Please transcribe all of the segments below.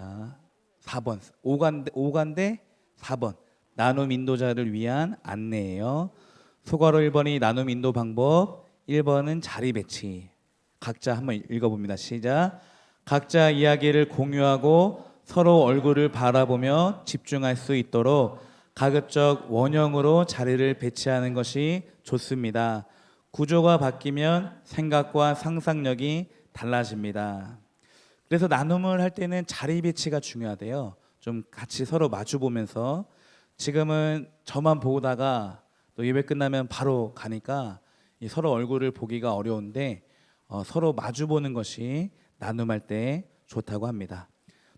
자, 4번. 5간대 5간대 4번. 나눔 인도자를 위한 안내예요. 소괄호 1번이 나눔 인도 방법, 1번은 자리 배치. 각자 한번 읽어봅니다. 시작. 각자 이야기를 공유하고 서로 얼굴을 바라보며 집중할 수 있도록 가급적 원형으로 자리를 배치하는 것이 좋습니다. 구조가 바뀌면 생각과 상상력이 달라집니다. 그래서 나눔을 할 때는 자리 배치가 중요하대요. 좀 같이 서로 마주 보면서 지금은 저만 보다가 또 예배 끝나면 바로 가니까 이 서로 얼굴을 보기가 어려운데 어, 서로 마주 보는 것이 나눔할 때 좋다고 합니다.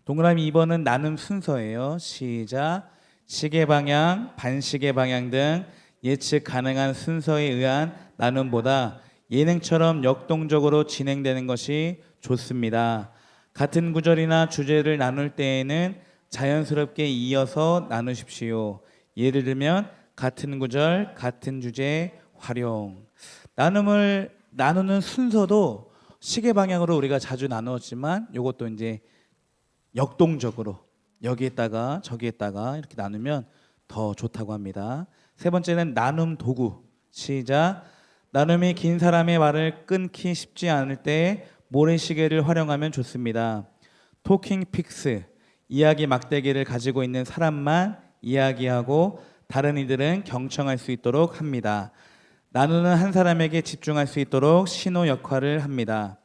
동그라미 2번은 나눔 순서예요. 시작. 시계 방향, 반시계 방향 등 예측 가능한 순서에 의한 나눔보다 예능처럼 역동적으로 진행되는 것이 좋습니다. 같은 구절이나 주제를 나눌 때에는 자연스럽게 이어서 나누십시오. 예를 들면 같은 구절, 같은 주제 활용. 나눔을 나누는 순서도 시계 방향으로 우리가 자주 나누었지만 이것도 이제 역동적으로 여기에다가 저기에다가 이렇게 나누면 더 좋다고 합니다. 세 번째는 나눔 도구. 시작. 나눔이 긴 사람의 말을 끊기 쉽지 않을 때 모래시계를 활용하면 좋습니다. 토킹 픽스. 이야기 막대기를 가지고 있는 사람만 이야기하고 다른 이들은 경청할 수 있도록 합니다. 나누는 한 사람에게 집중할 수 있도록 신호 역할을 합니다.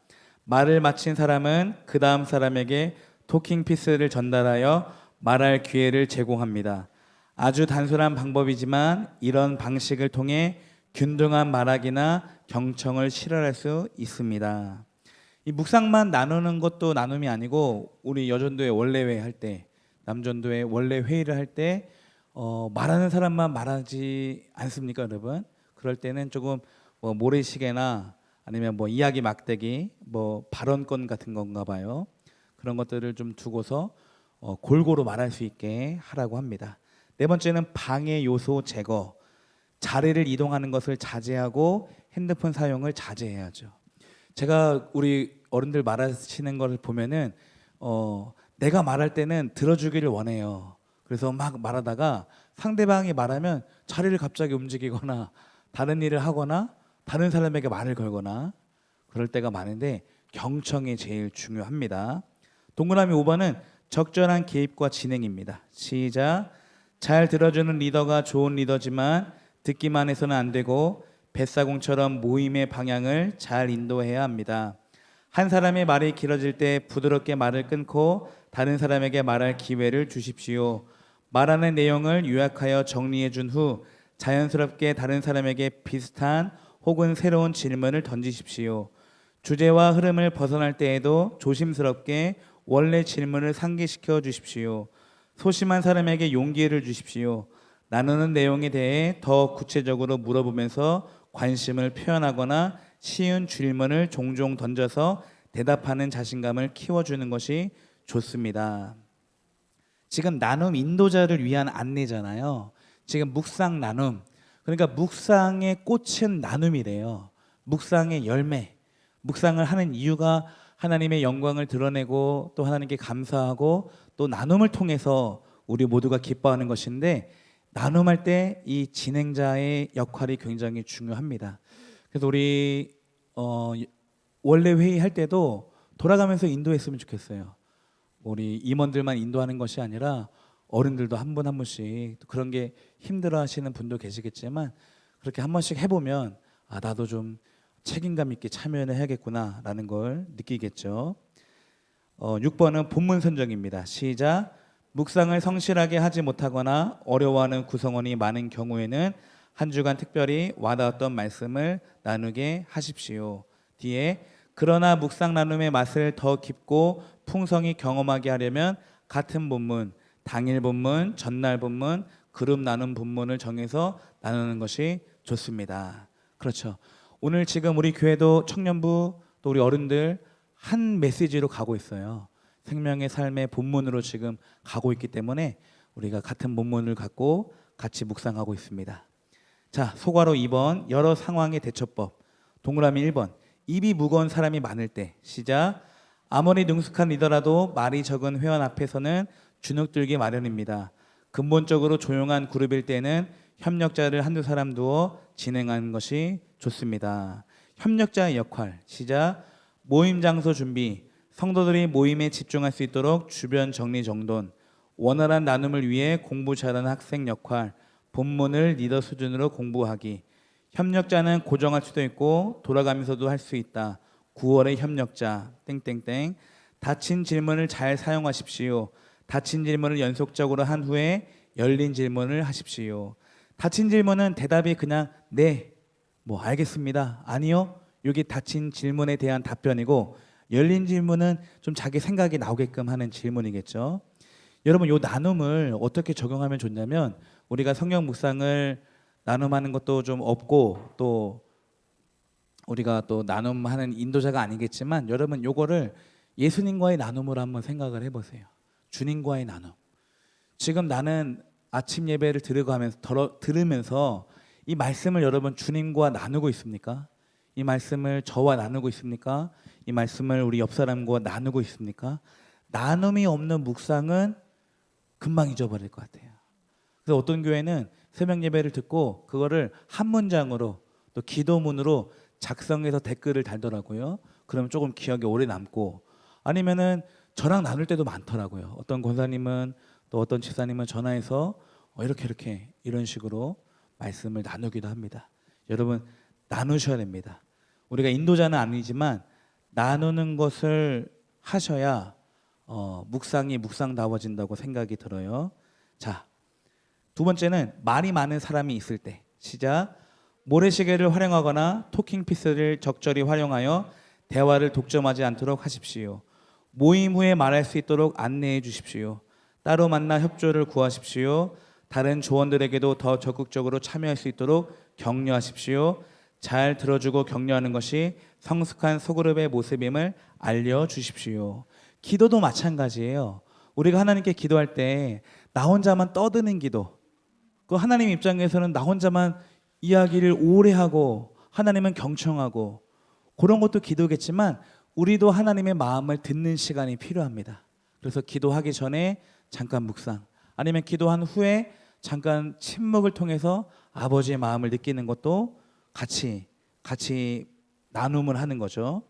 말을 마친 사람은 그 다음 사람에게 토킹 피스를 전달하여 말할 기회를 제공합니다. 아주 단순한 방법이지만 이런 방식을 통해 균등한 말하기나 경청을 실현할 수 있습니다. 이 묵상만 나누는 것도 나눔이 아니고 우리 여전도의 원래회 할 때, 남전도의 원래 회의를 할때 어, 말하는 사람만 말하지 않습니까, 여러분? 그럴 때는 조금 뭐 모래시계나 아니면 뭐 이야기 막대기, 뭐 발언권 같은 건가 봐요. 그런 것들을 좀 두고서 어, 골고루 말할 수 있게 하라고 합니다. 네 번째는 방해 요소 제거. 자리를 이동하는 것을 자제하고 핸드폰 사용을 자제해야죠. 제가 우리 어른들 말하시는 걸 보면은 어, 내가 말할 때는 들어주기를 원해요. 그래서 막 말하다가 상대방이 말하면 자리를 갑자기 움직이거나 다른 일을 하거나 다른 사람에게 말을 걸거나 그럴 때가 많은데 경청이 제일 중요합니다. 동그라미 5번은 적절한 개입과 진행입니다. 시작. 잘 들어주는 리더가 좋은 리더지만 듣기만 해서는 안 되고 뱃사공처럼 모임의 방향을 잘 인도해야 합니다. 한 사람의 말이 길어질 때 부드럽게 말을 끊고 다른 사람에게 말할 기회를 주십시오. 말하는 내용을 요약하여 정리해 준 후 자연스럽게 다른 사람에게 비슷한 혹은 새로운 질문을 던지십시오. 주제와 흐름을 벗어날 때에도 조심스럽게 원래 질문을 상기시켜 주십시오. 소심한 사람에게 용기를 주십시오. 나누는 내용에 대해 더 구체적으로 물어보면서 관심을 표현하거나 쉬운 질문을 종종 던져서 대답하는 자신감을 키워주는 것이 좋습니다. 지금 나눔 인도자를 위한 안내잖아요. 지금 묵상 나눔. 그러니까 묵상의 꽃은 나눔이래요. 묵상의 열매. 묵상을 하는 이유가 하나님의 영광을 드러내고 또 하나님께 감사하고 또 나눔을 통해서 우리 모두가 기뻐하는 것인데 나눔할 때 이 진행자의 역할이 굉장히 중요합니다. 그래서 우리 어, 원래 회의할 때도 돌아가면서 인도했으면 좋겠어요. 우리 임원들만 인도하는 것이 아니라 어른들도 한 분 한 분씩 또 그런 게 힘들어하시는 분도 계시겠지만 그렇게 한 번씩 해보면 아 나도 좀 책임감 있게 참여를 해야겠구나라는 걸 느끼겠죠. 어, 6번은 본문 선정입니다. 시작. 묵상을 성실하게 하지 못하거나 어려워하는 구성원이 많은 경우에는 한 주간 특별히 와닿았던 말씀을 나누게 하십시오. 뒤에 그러나 묵상 나눔의 맛을 더 깊고 풍성히 경험하게 하려면 같은 본문, 당일 본문, 전날 본문, 그룹 나눔 본문을 정해서 나누는 것이 좋습니다. 그렇죠. 오늘 지금 우리 교회도 청년부 또 우리 어른들 한 메시지로 가고 있어요. 생명의 삶의 본문으로 지금 가고 있기 때문에 우리가 같은 본문을 갖고 같이 묵상하고 있습니다. 자, 소괄호 2번 여러 상황의 대처법. 동그라미 1번 입이 무거운 사람이 많을 때 시작 아무리 능숙한 리더라도 말이 적은 회원 앞에서는 주눅들기 마련입니다. 근본적으로 조용한 그룹일 때는 협력자를 한두 사람 두어 진행하는 것이 좋습니다. 협력자의 역할 시작 모임 장소 준비 성도들이 모임에 집중할 수 있도록 주변 정리 정돈 원활한 나눔을 위해 공부 잘하는 학생 역할 본문을 리더 수준으로 공부하기 협력자는 고정할 수도 있고 돌아가면서도 할 수 있다. 9월의 협력자 땡땡땡 닫힌 질문을 잘 사용하십시오. 닫힌 질문을 연속적으로 한 후에 열린 질문을 하십시오. 닫힌 질문은 대답이 그냥 네, 뭐 알겠습니다. 아니요. 여기 닫힌 질문에 대한 답변이고 열린 질문은 좀 자기 생각이 나오게끔 하는 질문이겠죠. 여러분 요 나눔을 어떻게 적용하면 좋냐면 우리가 성경 묵상을 나눔하는 것도 좀 없고 또 우리가 또 나눔하는 인도자가 아니겠지만 여러분 요거를 예수님과의 나눔으로 한번 생각을 해보세요. 주님과의 나눔. 지금 나는 아침 예배를 들어, 들으면서 이 말씀을 여러분 주님과 나누고 있습니까? 이 말씀을 저와 나누고 있습니까? 이 말씀을 우리 옆 사람과 나누고 있습니까? 나눔이 없는 묵상은 금방 잊어버릴 것 같아요. 그래서 어떤 교회는 새벽 예배를 듣고 그거를 한 문장으로 또 기도문으로 작성해서 댓글을 달더라고요. 그러면 조금 기억에 오래 남고 아니면은 저랑 나눌 때도 많더라고요. 어떤 권사님은 또 어떤 집사님은 전화해서 어, 이렇게 이렇게 이런 식으로 말씀을 나누기도 합니다. 여러분 나누셔야 됩니다. 우리가 인도자는 아니지만 나누는 것을 하셔야 어, 묵상이 묵상다워진다고 생각이 들어요. 자, 두 번째는 말이 많은 사람이 있을 때 시작 모래시계를 활용하거나 토킹 피스를 적절히 활용하여 대화를 독점하지 않도록 하십시오. 모임 후에 말할 수 있도록 안내해 주십시오. 따로 만나 협조를 구하십시오. 다른 조원들에게도 더 적극적으로 참여할 수 있도록 격려하십시오. 잘 들어주고 격려하는 것이 성숙한 소그룹의 모습임을 알려 주십시오. 기도도 마찬가지예요. 우리가 하나님께 기도할 때 나 혼자만 떠드는 기도. 그 하나님 입장에서는 나 혼자만 이야기를 오래 하고 하나님은 경청하고 그런 것도 기도겠지만 우리도 하나님의 마음을 듣는 시간이 필요합니다. 그래서 기도하기 전에 잠깐 묵상 아니면 기도한 후에 잠깐 침묵을 통해서 아버지의 마음을 느끼는 것도 같이 같이 나눔을 하는 거죠.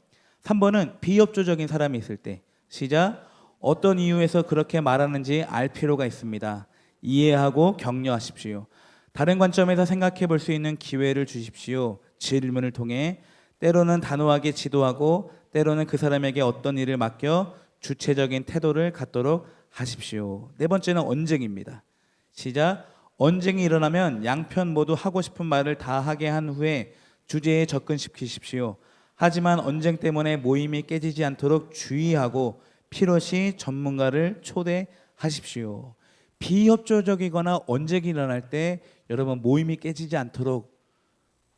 3번은 비협조적인 사람이 있을 때 시작 어떤 이유에서 그렇게 말하는지 알 필요가 있습니다. 이해하고 격려하십시오. 다른 관점에서 생각해 볼 수 있는 기회를 주십시오. 질문을 통해 때로는 단호하게 지도하고 때로는 그 사람에게 어떤 일을 맡겨 주체적인 태도를 갖도록 하십시오. 네 번째는 언쟁입니다. 시작. 언쟁이 일어나면 양편 모두 하고 싶은 말을 다 하게 한 후에 주제에 접근시키십시오. 하지만 언쟁 때문에 모임이 깨지지 않도록 주의하고 필요시 전문가를 초대하십시오. 비협조적이거나 언쟁이 일어날 때 여러분 모임이 깨지지 않도록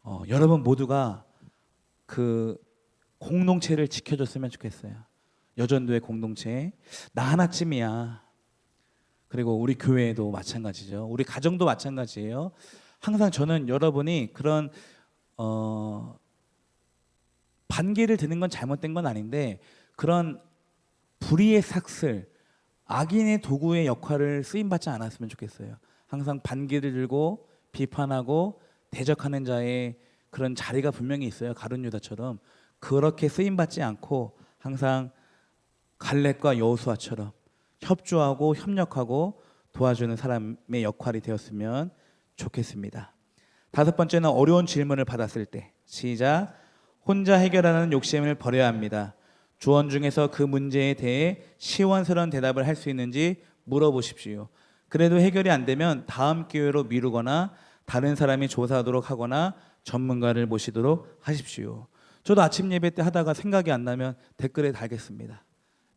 어, 여러분 모두가 그 공동체를 지켜줬으면 좋겠어요. 여전도의 공동체 나 하나쯤이야. 그리고 우리 교회도 마찬가지죠. 우리 가정도 마찬가지예요. 항상 저는 여러분이 그런 어, 반기를 드는 건 잘못된 건 아닌데 그런 불의의 삭슬, 악인의 도구의 역할을 쓰임 받지 않았으면 좋겠어요. 항상 반기를 들고 비판하고 대적하는 자의 그런 자리가 분명히 있어요. 가룟 유다처럼 그렇게 쓰임 받지 않고 항상 갈렙과 여호수아처럼 협조하고 협력하고 도와주는 사람의 역할이 되었으면 좋겠습니다. 다섯 번째는 어려운 질문을 받았을 때 시작 혼자 해결하는 욕심을 버려야 합니다. 조언 중에서 그 문제에 대해 시원스러운 대답을 할 수 있는지 물어보십시오. 그래도 해결이 안 되면 다음 기회로 미루거나 다른 사람이 조사하도록 하거나 전문가를 모시도록 하십시오. 저도 아침 예배 때 하다가 생각이 안 나면 댓글에 달겠습니다.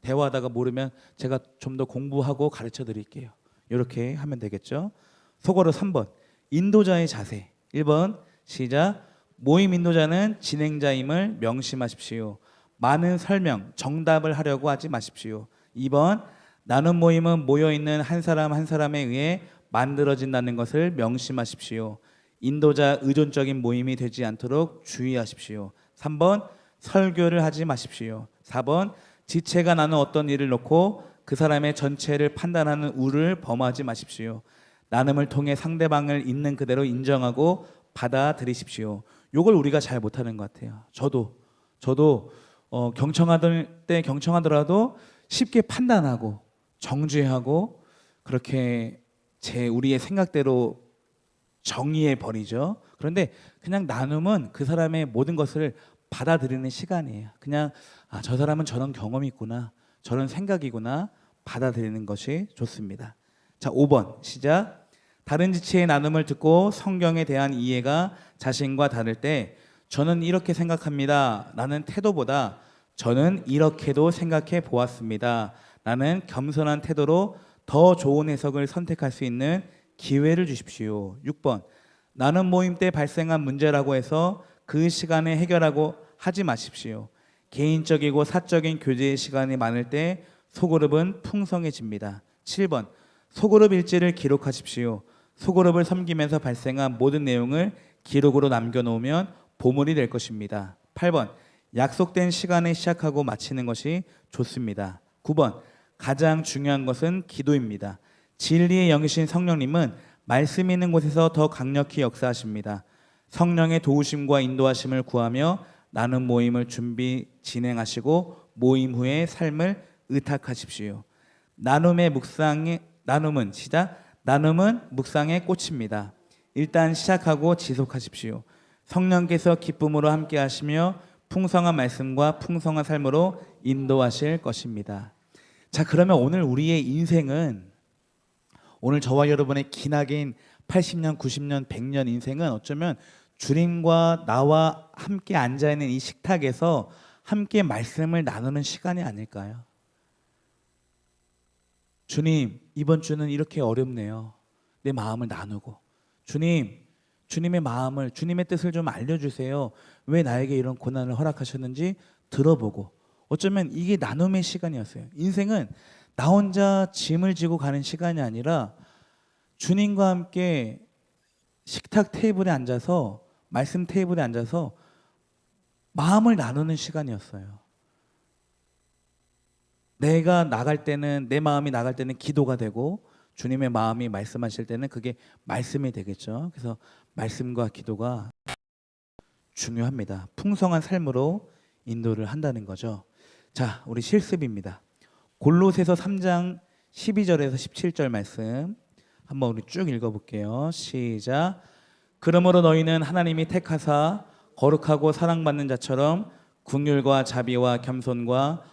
대화하다가 모르면 제가 좀 더 공부하고 가르쳐 드릴게요. 이렇게 하면 되겠죠. 속어로 3번. 인도자의 자세. 1번. 시작. 모임 인도자는 진행자임을 명심하십시오. 많은 설명, 정답을 하려고 하지 마십시오. 2번. 나눔 모임은 모여 있는 한 사람 한 사람에 의해 만들어진다는 것을 명심하십시오. 인도자 의존적인 모임이 되지 않도록 주의하십시오. 3번 설교를 하지 마십시오. 4번 지체가 나는 어떤 일을 놓고 그 사람의 전체를 판단하는 우를 범하지 마십시오. 나눔을 통해 상대방을 있는 그대로 인정하고 받아들이십시오. 요걸 우리가 잘 못하는 것 같아요. 저도 저도 어, 경청하던 때 경청하더라도 쉽게 판단하고 정죄하고 그렇게 제 우리의 생각대로 정의해 버리죠. 그런데 그냥 나눔은 그 사람의 모든 것을 받아들이는 시간이에요. 그냥 아, 저 사람은 저런 경험이 있구나. 저런 생각이구나. 받아들이는 것이 좋습니다. 자, 5번 시작. 다른 지체의 나눔을 듣고 성경에 대한 이해가 자신과 다를 때 저는 이렇게 생각합니다. 라는 태도보다 저는 이렇게도 생각해 보았습니다. 라는 겸손한 태도로 더 좋은 해석을 선택할 수 있는 기회를 주십시오. 6번. 나는 모임 때 발생한 문제라고 해서 그 시간에 해결하고 하지 마십시오. 개인적이고 사적인 교제의 시간이 많을 때 소그룹은 풍성해집니다. 7번. 소그룹 일지를 기록하십시오. 소그룹을 섬기면서 발생한 모든 내용을 기록으로 남겨놓으면 보물이 될 것입니다. 8번. 약속된 시간에 시작하고 마치는 것이 좋습니다. 9번. 가장 중요한 것은 기도입니다. 진리의 영이신 성령님은 말씀 있는 곳에서 더 강력히 역사하십니다. 성령의 도우심과 인도하심을 구하며 나눔 모임을 준비 진행하시고 모임 후에 삶을 의탁하십시오. 나눔의 묵상의 나눔은 시작 나눔은 묵상의 꽃입니다. 일단 시작하고 지속하십시오. 성령께서 기쁨으로 함께 하시며 풍성한 말씀과 풍성한 삶으로 인도하실 것입니다. 자, 그러면 오늘 우리의 인생은 오늘 저와 여러분의 기나긴 80년, 90년, 100년 인생은 어쩌면 주님과 나와 함께 앉아 있는 이 식탁에서 함께 말씀을 나누는 시간이 아닐까요? 주님, 이번 주는 이렇게 어렵네요. 내 마음을 나누고. 주님, 주님의 마음을, 주님의 뜻을 좀 알려주세요. 왜 나에게 이런 고난을 허락하셨는지 들어보고. 어쩌면 이게 나눔의 시간이었어요. 인생은 나 혼자 짐을 지고 가는 시간이 아니라 주님과 함께 식탁 테이블에 앉아서 말씀 테이블에 앉아서 마음을 나누는 시간이었어요. 내가 나갈 때는 내 마음이 나갈 때는 기도가 되고 주님의 마음이 말씀하실 때는 그게 말씀이 되겠죠. 그래서 말씀과 기도가 중요합니다. 풍성한 삶으로 인도를 한다는 거죠. 자, 우리 실습입니다. 골로새서 3장 12절에서 17절 말씀 한번 우리 쭉 읽어 볼게요. 시작. 그러므로 너희는 하나님이 택하사 거룩하고 사랑받는 자처럼 궁율과 자비와 겸손과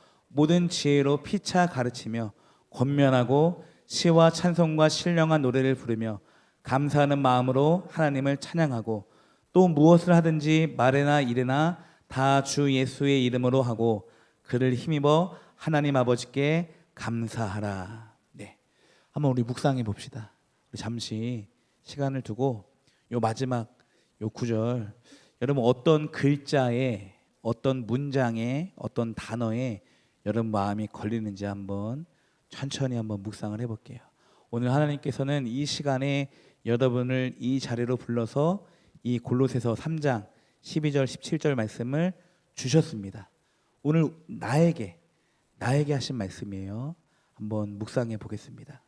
모든 지혜로 피차 가르치며 권면하고 시와 찬송과 신령한 노래를 부르며 감사하는 마음으로 하나님을 찬양하고 또 무엇을 하든지 말에나 일에나 다 주 예수의 이름으로 하고 그를 힘입어 하나님 아버지께 감사하라. 네. 한번 우리 묵상해 봅시다. 잠시 시간을 두고 요 마지막 요 구절 여러분 어떤 글자에 어떤 문장에 어떤 단어에 여러분 마음이 걸리는지 한번 천천히 한번 묵상을 해볼게요. 오늘 하나님께서는 이 시간에 여러분을 이 자리로 불러서 이 골로새서 3장 12절 17절 말씀을 주셨습니다. 오늘 나에게 나에게 하신 말씀이에요. 한번 묵상해 보겠습니다.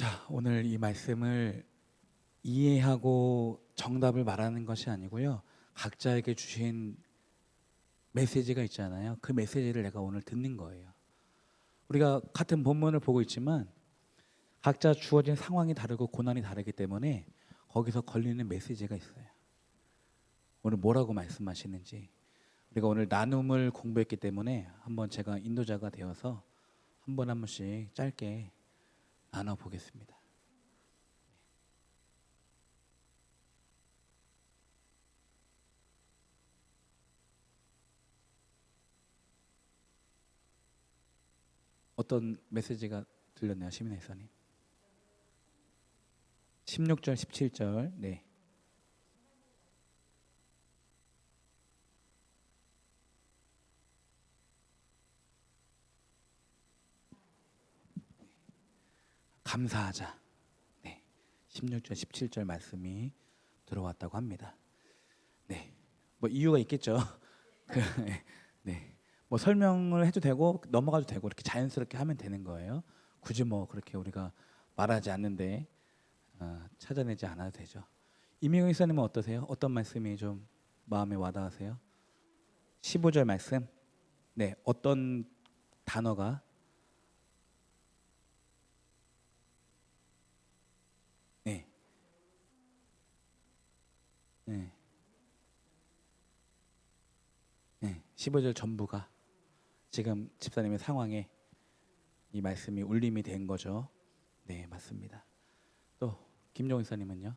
자, 오늘 이 말씀을 이해하고 정답을 말하는 것이 아니고요. 각자에게 주신 메시지가 있잖아요. 그 메시지를 내가 오늘 듣는 거예요. 우리가 같은 본문을 보고 있지만 각자 주어진 상황이 다르고 고난이 다르기 때문에 거기서 걸리는 메시지가 있어요. 오늘 뭐라고 말씀하시는지 우리가 오늘 나눔을 공부했기 때문에 한번 제가 인도자가 되어서 한 번한 번씩 짧게 나눠 보겠습니다. 어떤 메시지가 들렸나요, 시민의 회사님? 16절, 17절. 네. 감사하자. 네. 16절, 17절 말씀이 들어왔다고 합니다. 네. 뭐 이유가 있겠죠. 그, 네. 뭐 설명을 해도 되고 넘어가도 되고 이렇게 자연스럽게 하면 되는 거예요. 굳이 뭐 그렇게 우리가 말하지 않는데 어, 찾아내지 않아도 되죠. 이명희 사님은 어떠세요? 어떤 말씀이 좀 마음에 와닿으세요? 15절 말씀. 네, 어떤 단어가 네. 네. 네. 15절 전부가 지금 집사님의 상황에 이 말씀이 울림이 된 거죠. 네, 맞습니다. 또 김종희 사님은요?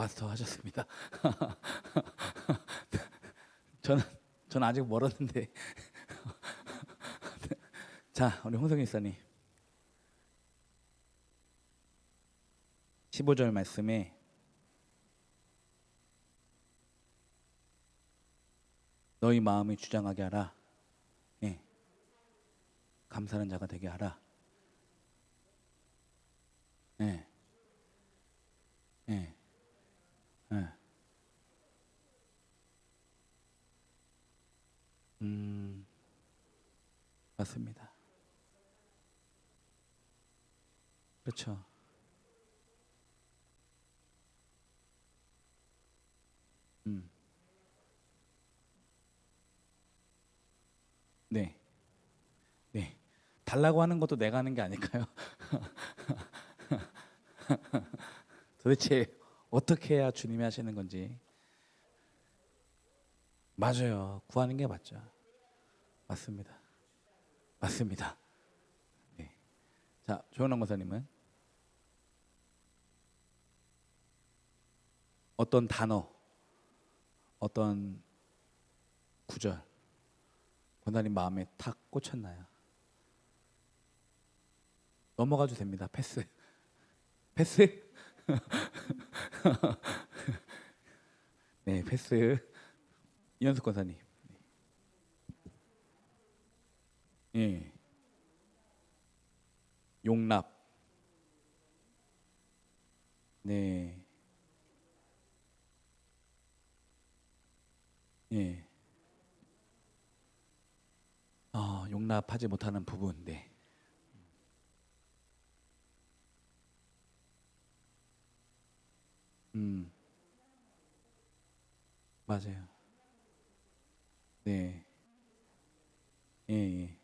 마스터 하셨습니다. 저는 저는 아직 멀었는데. 자, 우리 홍성희 사님. 15절 말씀에 너희 마음이 주장하게 하라. 예. 감사하는 자가 되게 하라. 예. 예. 예. 음, 맞습니다. 그렇죠. 음, 네, 네. 달라고 하는 것도 내가 하는 게 아닐까요? 도대체 어떻게 해야 주님이 하시는 건지 맞아요. 구하는 게 맞죠. 맞습니다. 맞습니다. 네. 자, 조은환 권사님은 어떤 단어, 어떤 구절 권사님 마음에 탁 꽂혔나요? 넘어가도 됩니다. 패스. 패스. 네, 패스. 이현숙 권사님. 예. 용납. 네. 예. 아, 용납하지 못하는 부분. 네. 음. 맞아요. 네. 예, 예.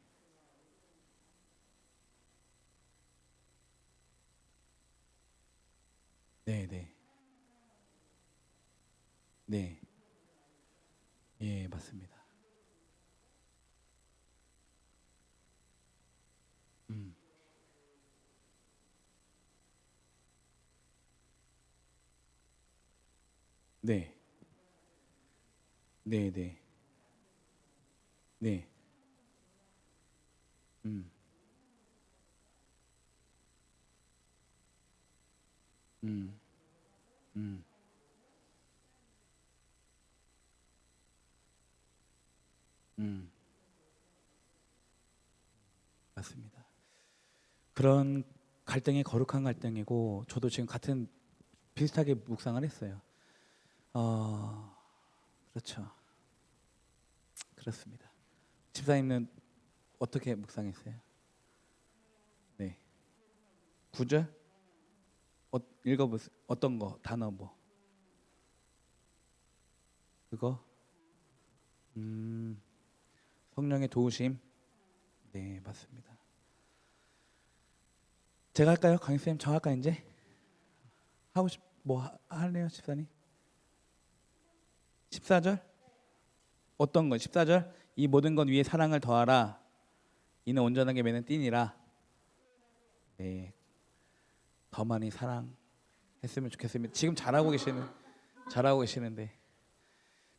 네, 네. 네. 예, 맞습니다. 음. 네. 네, 네. 네. 음. 음. 음. 음. 맞습니다. 그런 갈등이 거룩한 갈등이고 저도 지금 같은 비슷하게 묵상을 했어요. 어, 그렇죠. 그렇습니다. 집사님은 어떻게 묵상했어요? 네. 구절? 어, 읽어보세요. 어떤 거 단어 뭐? 그거? 음, 성령의 도우심. 네, 맞습니다. 제가 할까요, 강희 쌤? 저 할까 이제? 하고 싶 뭐 할래요, 집사님? 14절? 어떤 거? 14절? 이 모든 것 위에 사랑을 더하라. 이는 온전하게 매는 띠니라. 네, 더 많이 사랑했으면 좋겠습니다. 지금 잘하고 계시는 잘하고 계시는데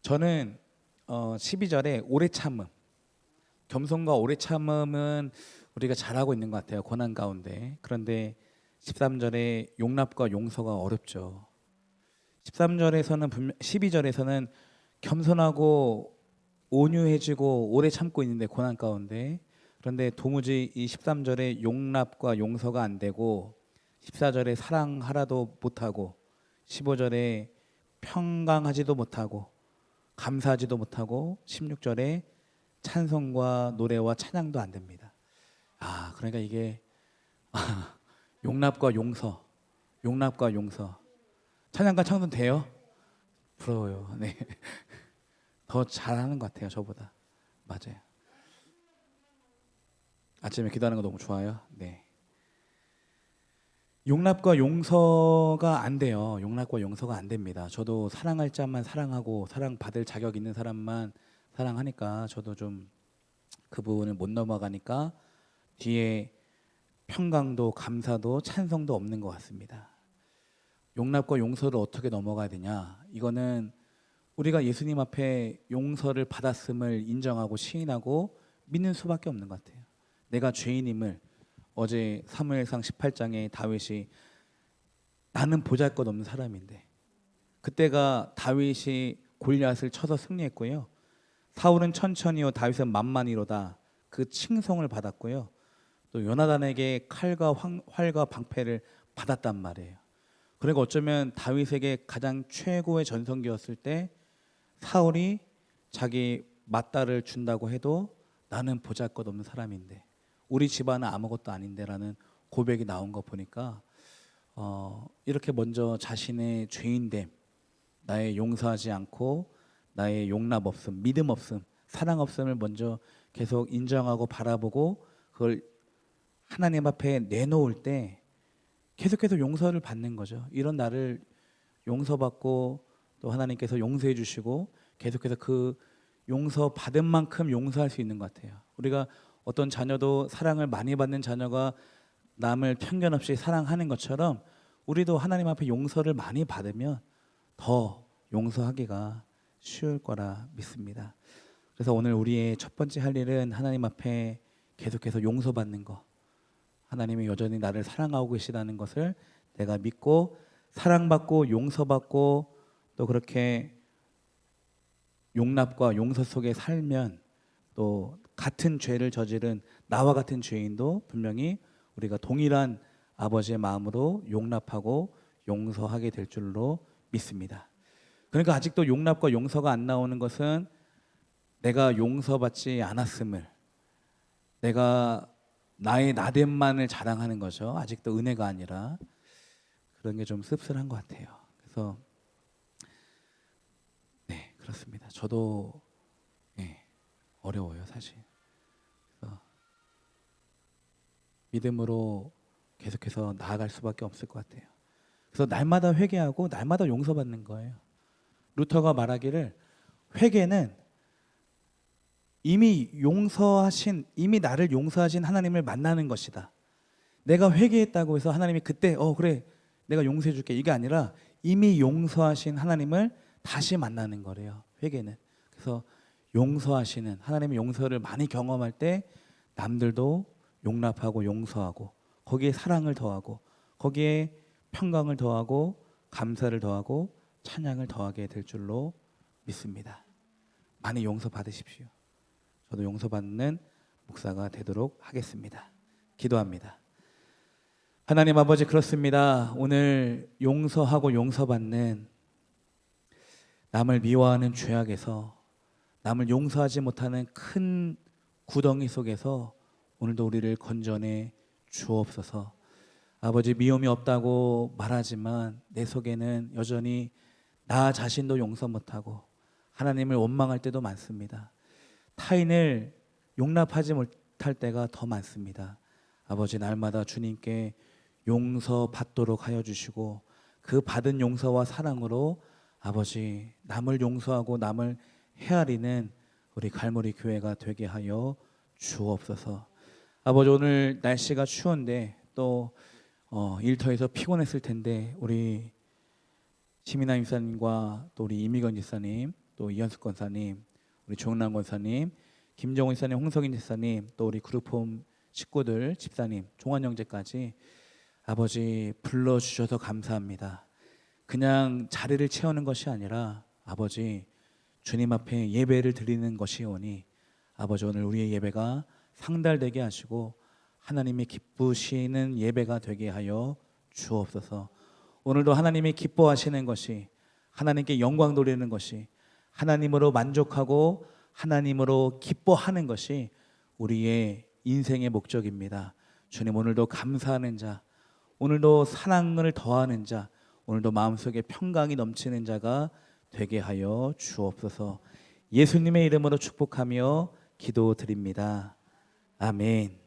저는 어 12절에 오래 참음 겸손과 오래 참음은 우리가 잘하고 있는 것 같아요. 고난 가운데. 그런데 13절에 용납과 용서가 어렵죠. 13절에서는 분명 12절에서는 겸손하고 온유해지고 오래 참고 있는데 고난 가운데 그런데 도무지 이 13절에 용납과 용서가 안 되고 14절에 사랑하라도 못하고 15절에 평강하지도 못하고 감사하지도 못하고 16절에 찬송과 노래와 찬양도 안 됩니다. 아, 그러니까 이게 용납과 용서, 용납과 용서. 찬양과 창도 돼요? 부러워요. 네. 더 잘하는 것 같아요, 저보다. 맞아요. 아침에 기도하는 거 너무 좋아요. 네. 용납과 용서가 안 돼요. 용납과 용서가 안 됩니다. 저도 사랑할 자만 사랑하고 사랑받을 자격 있는 사람만 사랑하니까 저도 좀 그 부분을 못 넘어가니까 뒤에 평강도 감사도 찬성도 없는 것 같습니다. 용납과 용서를 어떻게 넘어가야 되냐? 이거는 우리가 예수님 앞에 용서를 받았음을 인정하고 시인하고 믿는 수밖에 없는 것 같아요. 내가 죄인임을 어제 사무엘상 18장에 다윗이 나는 보잘것없는 사람인데 그때가 다윗이 골리앗을 쳐서 승리했고요. 사울은 천천히요 다윗은 만만히로다 그 칭송을 받았고요. 또 요나단에게 칼과 황- 활과 방패를 받았단 말이에요. 그리고 어쩌면 다윗에게 가장 최고의 전성기였을 때 사울이 자기 맞다를 준다고 해도 나는 보잘것없는 사람인데 우리 집안은 아무것도 아닌데라는 고백이 나온 거 보니까 어, 이렇게 먼저 자신의 죄인됨, 나의 용서하지 않고 나의 용납 없음, 믿음 없음, 사랑 없음을 먼저 계속 인정하고 바라보고 그걸 하나님 앞에 내놓을 때 계속해서 용서를 받는 거죠. 이런 나를 용서받고 또 하나님께서 용서해 주시고 계속해서 그 용서 받은 만큼 용서할 수 있는 것 같아요. 우리가 어떤 자녀도 사랑을 많이 받는 자녀가 남을 편견 없이 사랑하는 것처럼 우리도 하나님 앞에 용서를 많이 받으면 더 용서하기가 쉬울 거라 믿습니다. 그래서 오늘 우리의 첫 번째 할 일은 하나님 앞에 계속해서 용서받는 거. 하나님이 여전히 나를 사랑하고 계시다는 것을 내가 믿고 사랑받고 용서받고 또 그렇게 용납과 용서 속에 살면 또 같은 죄를 저지른 나와 같은 죄인도 분명히 우리가 동일한 아버지의 마음으로 용납하고 용서하게 될 줄로 믿습니다. 그러니까 아직도 용납과 용서가 안 나오는 것은 내가 용서받지 않았음을 내가 나의 나됨만을 자랑하는 거죠. 아직도 은혜가 아니라 그런 게 좀 씁쓸한 것 같아요. 그래서 네 그렇습니다. 저도 네, 어려워요 사실. 그래서 믿음으로 계속해서 나아갈 수밖에 없을 것 같아요. 그래서 날마다 회개하고 날마다 용서받는 거예요. 루터가 말하기를 회개는 이미 용서하신 이미 나를 용서하신 하나님을 만나는 것이다. 내가 회개했다고 해서 하나님이 그때 어 그래 내가 용서해 줄게 이게 아니라 이미 용서하신 하나님을 다시 만나는 거래요. 회개는. 그래서 용서하시는 하나님의 용서를 많이 경험할 때 남들도 용납하고 용서하고 거기에 사랑을 더하고 거기에 평강을 더하고 감사를 더하고 찬양을 더하게 될 줄로 믿습니다. 많이 용서 받으십시오. 저도 용서받는 목사가 되도록 하겠습니다. 기도합니다. 하나님 아버지 그렇습니다. 오늘 용서하고 용서받는 남을 미워하는 죄악에서 남을 용서하지 못하는 큰 구덩이 속에서 오늘도 우리를 건져내 주옵소서. 아버지 미움이 없다고 말하지만 내 속에는 여전히 나 자신도 용서 못하고 하나님을 원망할 때도 많습니다. 타인을 용납하지 못할 때가 더 많습니다. 아버지 날마다 주님께 용서 받도록 하여 주시고 그 받은 용서와 사랑으로 아버지 남을 용서하고 남을 헤아리는 우리 갈무리 교회가 되게 하여 주옵소서. 아버지 오늘 날씨가 추운데 또 어, 일터에서 피곤했을 텐데 우리 시민아 임사님과 또 우리 이미건 지사님 또 이현숙 권사님 우리 조은남 권사님 김정훈 지사님 홍석인 지사님 또 우리 그룹홈 식구들 집사님 종환 형제까지 아버지 불러주셔서 감사합니다. 그냥 자리를 채우는 것이 아니라 아버지 주님 앞에 예배를 드리는 것이오니 아버지 오늘 우리의 예배가 상달되게 하시고 하나님이 기쁘시는 예배가 되게 하여 주옵소서. 오늘도 하나님이 기뻐하시는 것이 하나님께 영광 돌리는 것이 하나님으로 만족하고 하나님으로 기뻐하는 것이 우리의 인생의 목적입니다. 주님 오늘도 감사하는 자, 오늘도 사랑을 더하는 자, 오늘도 마음속에 평강이 넘치는 자가 되게 하여 주옵소서. 예수님의 이름으로 축복하며 기도드립니다. 아멘.